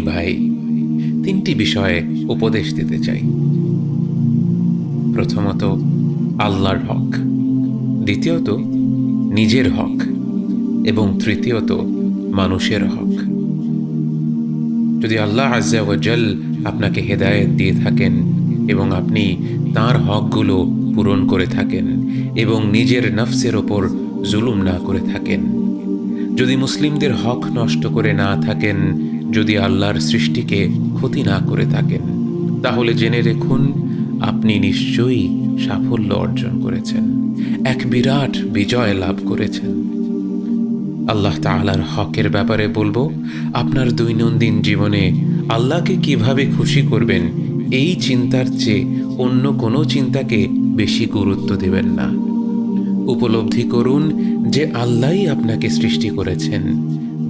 ভাই, তিনটি বিষয়ে উপদেশ দিতে চাই। প্রথমত, আল্লাহর হক। দ্বিতীয়ত, নিজের হক। এবং তৃতীয়ত, মানুষের হক। যদি আল্লাহ আজ্জাওয়াজাল আপনাকে হেদায়েত দিয়ে থাকেন এবং আপনি তার হকগুলো পূরণ করে থাকেন এবং নিজের নফসের ওপর জুলুম না করে থাকেন, যদি মুসলিমদের হক নষ্ট করে না থাকেন, যদি আল্লাহর সৃষ্টিকে ক্ষতি না করে থাকেন, তাহলে জেনে রেখুন, আপনি নিশ্চয়ই সাফল্য অর্জন করেছেন, এক বিরাট বিজয় লাভ করেছেন। আল্লাহ তাআলার হকের ব্যাপারে বলব, আপনার দৈনন্দিন জীবনে আল্লাহকে কীভাবে খুশি করবেন, এই চিন্তার চেয়ে অন্য কোনো চিন্তাকে বেশি গুরুত্ব দেবেন না। উপলব্ধি করুন যে আল্লাহই আপনাকে সৃষ্টি করেছেন,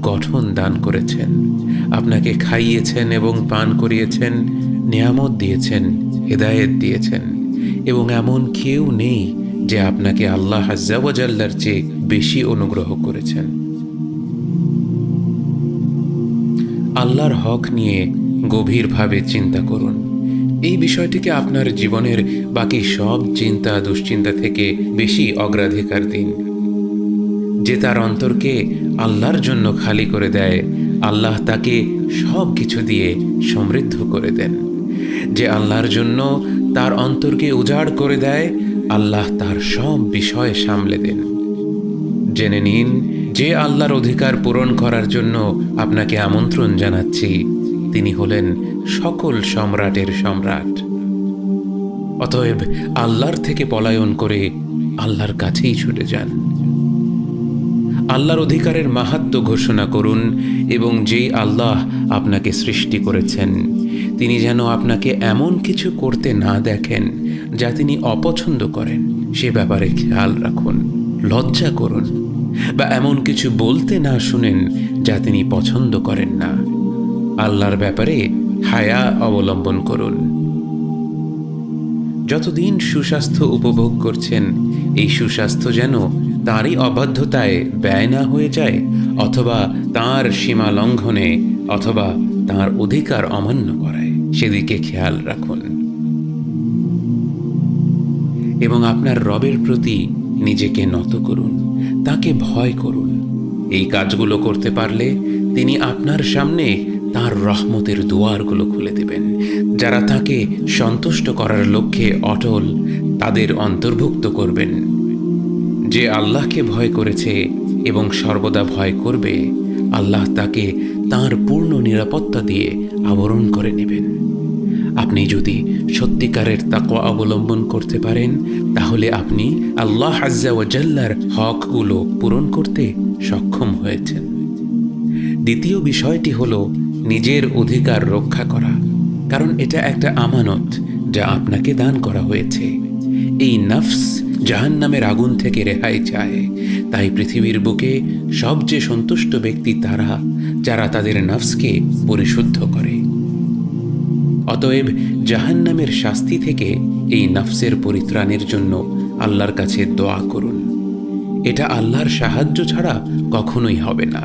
গঠন দান করেছেন, আপনাকে খাইয়েছেন এবং পান করিয়েছেন, নিয়ামত দিয়েছেন, হেদায়েত দিয়েছেন এবং এমন কেউ নেই যে আপনাকে আল্লাহ হাজ্জাওয়াজাল্লার চেয়ে বেশি অনুগ্রহ করেছেন। আল্লাহর হক নিয়ে গভীরভাবে চিন্তা করুন। এই বিষয়টিকে আপনার জীবনের বাকি সব চিন্তা, দুশ্চিন্তা থেকে বেশি অগ্রাধিকার দিন। যে তার অন্তরকে আল্লাহর জন্য খালি করে দেয়, আল্লাহ তাকে সব কিছু দিয়ে সমৃদ্ধ করে দেন। যে আল্লাহর জন্য তার অন্তরকে উজাড় করে দেয়, আল্লাহ তার সব বিষয় সামলে দেন। জেনে নিন যে আল্লাহর অধিকার পূরণ করার জন্য আপনাকে আমন্ত্রণ জানাচ্ছি। তিনি হলেন সকল সম্রাটের সম্রাট। অতএব আল্লাহর থেকে পলায়ন করে আল্লাহর কাছেই ছুটে যান। আল্লাহর অধিকারের মাহাত্ম ঘোষণা করুন এবং যেই আল্লাহ আপনাকে সৃষ্টি করেছেন, তিনি যেন আপনাকে এমন কিছু করতে না দেখেন যা তিনি অপছন্দ করেন, সে ব্যাপারে খেয়াল রাখুন, লজ্জা করুন। বা এমন কিছু বলতে না শুনেন যা তিনি পছন্দ করেন না। আল্লাহর ব্যাপারে হায়া অবলম্বন করুন। যতদিন সুস্বাস্থ্য উপভোগ করছেন, এই সুস্বাস্থ্য যেন তারই অবাধ্যতায় ব্যয় না হয়ে যায়, অথবা তার সীমা লঙ্ঘনে, অথবা তার অধিকার অমান্য করায়। সেদিকে খেয়াল রাখুন। এবং আপনার রবের প্রতি নিজেকে নত করুন। তাকে ভয় করুন। এই কাজগুলো করতে পারলে তিনি আপনার সামনে তার রহমতের দুয়ারগুলো খুলে দেবেন। যারা তাকে সন্তুষ্ট করার লক্ষ্যে অটল, তাদের অন্তর্ভুক্ত করবেন। যে আল্লাহকে ভয় করেছে এবং সর্বদা ভয় করবে, আল্লাহ তাকে তার পূর্ণ নিরাপত্তা দিয়ে আবরণ করে নেবেন। আপনি যদি সত্যিকারের তাকওয়া অবলম্বন করতে পারেন তাহলে আপনি আল্লাহ আজ্জাওয়াজাল্লার হকগুলো পূরণ করতে সক্ষম হয়েছেন। দ্বিতীয় বিষয়টি হলো নিজের অধিকার রক্ষা করা, কারণ এটা একটা আমানত যা আপনাকে দান করা হয়েছে। এই নফস জাহান নামের আগুন থেকে রেহাই চায়, তাই পৃথিবীর বুকে সবচেয়ে সন্তুষ্ট ব্যক্তি তারা, যারা তাদের নফসকে পরিশুদ্ধ করে। অতএব জাহান্নামের শাস্তি থেকে এই নফসের পরিত্রাণের জন্য আল্লাহর কাছে দোয়া করুন। এটা আল্লাহর সাহায্য ছাড়া কখনোই হবে না।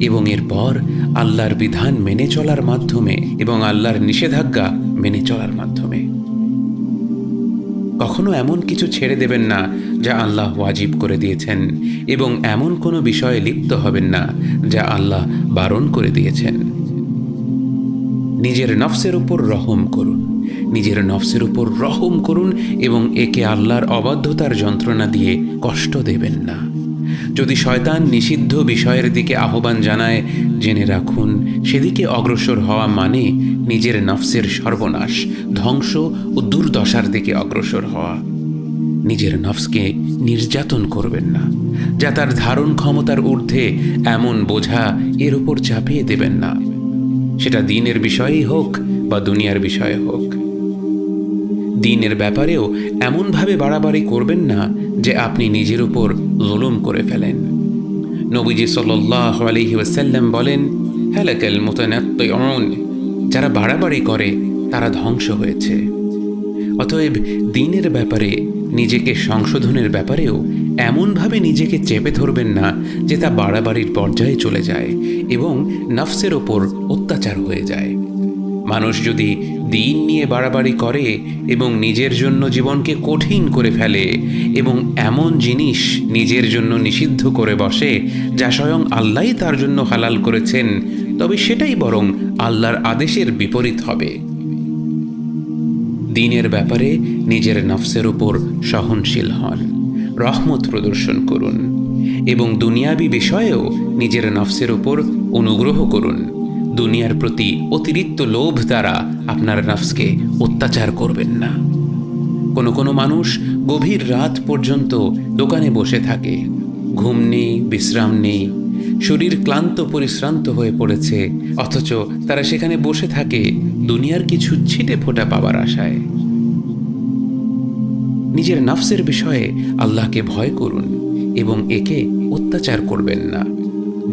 এবং এরপর আল্লাহর বিধান মেনে চলার মাধ্যমে এবং আল্লাহর নিষেধাজ্ঞা মেনে চলার মাধ্যমে। কখনো এমন কিছু ছেড়ে দেবেন না যা আল্লাহ ওয়াজিব করে দিয়েছেন এবং এমন কোনো বিষয়ে লিপ্ত হবেন না যা আল্লাহ বারণ করে দিয়েছেন। নিজের নফসের উপর রহম করুন। নিজের নফসের উপর রহম করুন এবং একে আল্লাহর অবাধ্যতার যন্ত্রণা দিয়ে কষ্ট দেবেন না। যদি শয়তান নিষিদ্ধ বিষয়ের দিকে আহ্বান জানায়, জেনে রাখুন, সেদিকে অগ্রসর হওয়া মানে নিজের নফসের সর্বনাশ, ধ্বংস ও দুর্দশার দিকে অগ্রসর হওয়া। নিজের নফসকে নির্যাতন করবেন না, যা তার ধারণ ক্ষমতার ঊর্ধ্বে এমন বোঝা এর উপর চাপিয়ে দেবেন না। সেটা দিনের বিষয়েই হোক বা দুনিয়ার বিষয়ে হোক। দিনের ব্যাপারেও এমনভাবে বাড়াবাড়ি করবেন না যে আপনি নিজের উপর জুলুম করে ফেলেন। নবীজি সাল্লাহ আলহি বলেন হ্যালাকাল মুতানাত্তিউন। যারা বাড়াবাড়ি করে, তারা ধ্বংস হয়েছে। অতএব দিনের ব্যাপারে, নিজেকে সংশোধনের ব্যাপারেও এমনভাবে নিজেকে চেপে ধরবেন না যে তা বাড়াবাড়ির পর্যায়ে চলে যায় এবং নফসের ওপর অত্যাচার হয়ে যায়। মানুষ যদি দিন নিয়ে বাড়াবাড়ি করে এবং নিজের জন্য জীবনকে কঠিন করে ফেলে এবং এমন জিনিস নিজের জন্য নিষিদ্ধ করে বসে যা স্বয়ং আল্লাহই তার জন্য হালাল করেছেন, তবে সেটাই বরং আল্লাহর আদেশের বিপরীত হবে। দিনের ব্যাপারে নিজের নফসের উপর সহনশীল হন, রহমত প্রদর্শন করুন এবং দুনিয়াবি বিষয়েও নিজের নফসের উপর অনুগ্রহ করুন। দুনিয়ার প্রতি অতিরিক্ত লোভ দ্বারা আপনার নফসকে অত্যাচার করবেন না। কোনো কোনো মানুষ গভীর রাত পর্যন্ত দোকানে বসে থাকে। ঘুম নেই, বিশ্রাম নেই, শরীর ক্লান্ত, পরিশ্রান্ত হয়ে পড়েছে, অথচ তারা সেখানে বসে থাকে দুনিয়ার কিছু ছিটে ফোটা পাবার আশায়। নিজের নফসের বিষয়ে আল্লাহকে ভয় করুন এবং একে অত্যাচার করবেন না।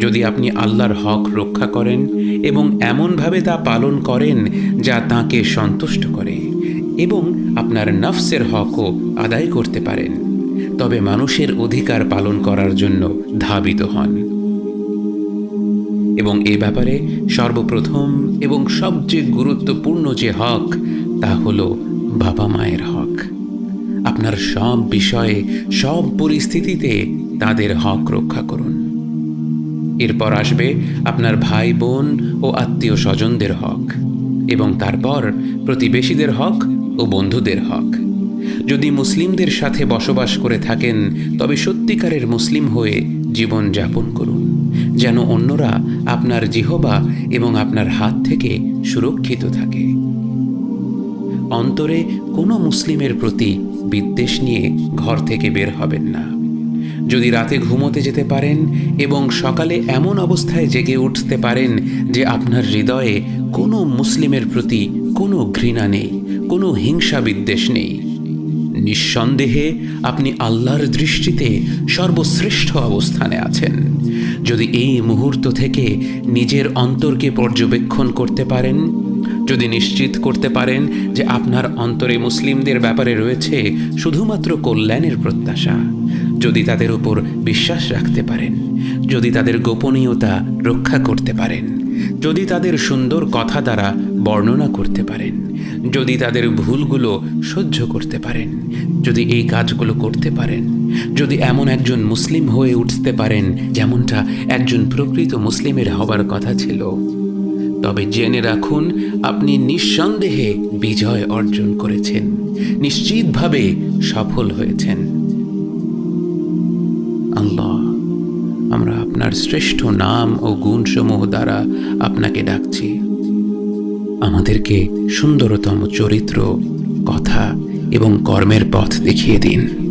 যদি আপনি আল্লাহর হক রক্ষা করেন এবং এমনভাবে তা পালন করেন যা তাকে সন্তুষ্ট করে এবং আপনার নফসের হকও আদায় করতে পারেন, তবে মানুষের অধিকার পালন করার জন্য ধাবিত হন। এবং এ ব্যাপারে সর্বপ্রথম এবং সবচেয়ে গুরুত্বপূর্ণ যে হক, তা হলো বাবা মায়ের হক। আপনার সব বিষয়ে, সব পরিস্থিতিতে তাদের হক রক্ষা করুন। এরপর আসবে আপনার ভাই বোন ও আত্মীয় স্বজনদের হক এবং তারপর প্রতিবেশীদের হক ও বন্ধুদের হক। যদি মুসলিমদের সাথে বসবাস করে থাকেন, তবে সত্যিকারের মুসলিম হয়ে জীবন যাপন করুন, যেন অন্যরা আপনার জিহবা এবং আপনার হাত থেকে সুরক্ষিত থাকে। অন্তরে কোনো মুসলিমের প্রতি বিদ্বেষ নিয়ে ঘর থেকে বের হবেন না। যদি রাতে ঘুমোতে যেতে পারেন এবং সকালে এমন অবস্থায় জেগে উঠতে পারেন যে আপনার হৃদয়ে কোনো মুসলিমের প্রতি কোনো ঘৃণা নেই, কোনো হিংসা বিদ্বেষ নেই। নিঃসন্দেহে আপনি আল্লাহর দৃষ্টিতে সর্বশ্রেষ্ঠ অবস্থানে আছেন। যদি এই মুহূর্ত থেকে নিজের অন্তরকে পর্যবেক্ষণ করতে পারেন, যদি নিশ্চিত করতে পারেন যে আপনার অন্তরে মুসলিমদের ব্যাপারে রয়েছে শুধুমাত্র কল্যাণের প্রত্যাশা যদি তাদের উপর বিশ্বাস রাখতে পারেন, যদি তাদের গোপনীয়তা রক্ষা করতে পারেন, যদি তাদের সুন্দর কথা দ্বারা বর্ণনা করতে পারেন, যদি তাদের ভুলগুলো সহ্য করতে পারেন, যদি এই কাজগুলো করতে পারেন, যদি এমন একজন মুসলিম হয়ে উঠতে পারেন, যেমনটা একজন প্রকৃত মুসলিমের হবার কথা ছিল, তবে জেনে রাখুন, আপনি নিঃসন্দেহে বিজয় অর্জন করেছেন, নিশ্চিতভাবে সফল হয়েছেন। আমরা আপনার শ্রেষ্ঠ নাম ও গুণসমূহ দ্বারা আপনাকে ডাকছি। আমাদেরকে সুন্দরতম চরিত্র, কথা এবং কর্মের পথ দেখিয়ে দিন।